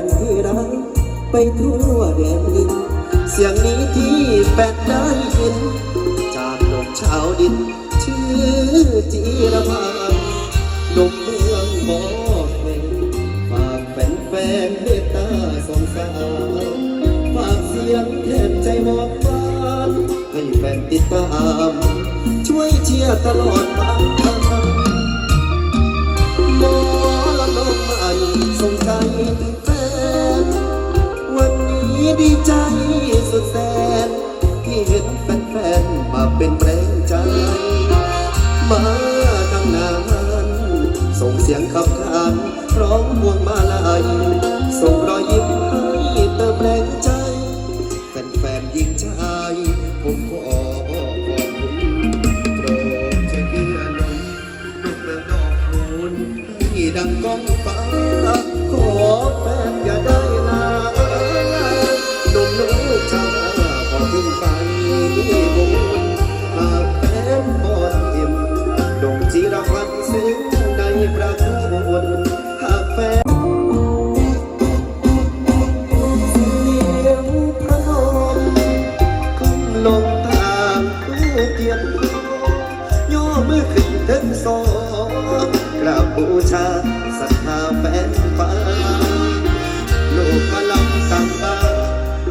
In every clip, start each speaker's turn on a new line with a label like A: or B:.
A: นที่รักไปทั่วแดนดิน เสียงนี้ที่แฟนได้ยิน จากหนุ่มชาวดิน ชื่อจีรพันธ์หนุ่มเมืองบอกเพลงฝากแฟนแฟนเมตตาสงสารฝากเสียงแทนใจบอกฟ้านให้แฟนติดตาม ช่วยเชียร์ตลอดมา ดีใจสุดแสน ที่เห็นแฟนๆมาเป็นแรงใจ มาตั้งนาน ส่งเสียงขับขานร้องพวงมาลัย ถึงสองกราบบูชาศรัทธาแฟนฟ้าลูกมาลำสั่งบา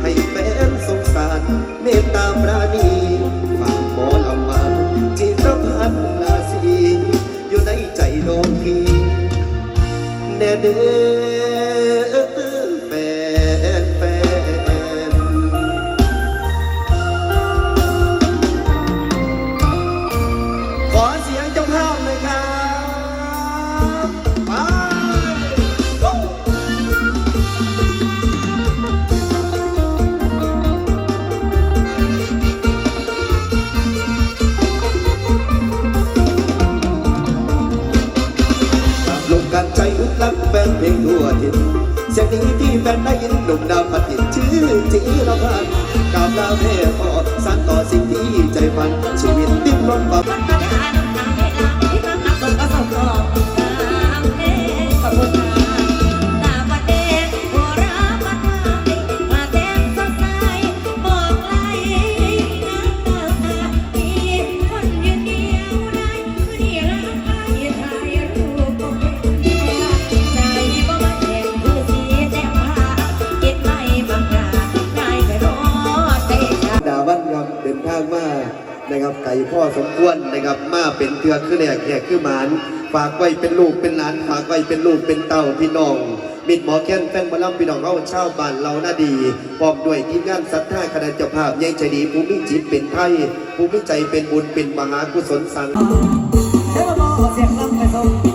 A: ให้แฟนสงสารเมตตาปราณีฝากหมอลำมาจิตรพันลาสีอยู่ในใจโลกทีแน่เด้อ แฟนเพลงทั่วทิศเสียงนี้ที่แฟนได้ยินหนุ่มดาวพัดติดชื่อจีรพันธ์กาบลาแม่พ่อสานต่อสิ่งที่ใจฝันชีวิตดิ้นรนบ เดินทางมานะครับไก่พ่อสมควรนะครับมาเป็นเตือคือแหลกแหกคือหมานฝากไว้เป็นลูกเป็นหลานฝากไว้เป็นลูกเป็นเต้าพี่น้องมิดหมอแค้นแฟนบอลลัมพี่น้องเราชาวบ้านเราหน้าดีพร้อมด้วยทีมงานศรัทธาคณะเจ้าภาพยังใจดีภูมิจิตเป็นไทยภูมิใจเป็นบุญเป็นมหากุศลสัง
B: เสียงลำแฟ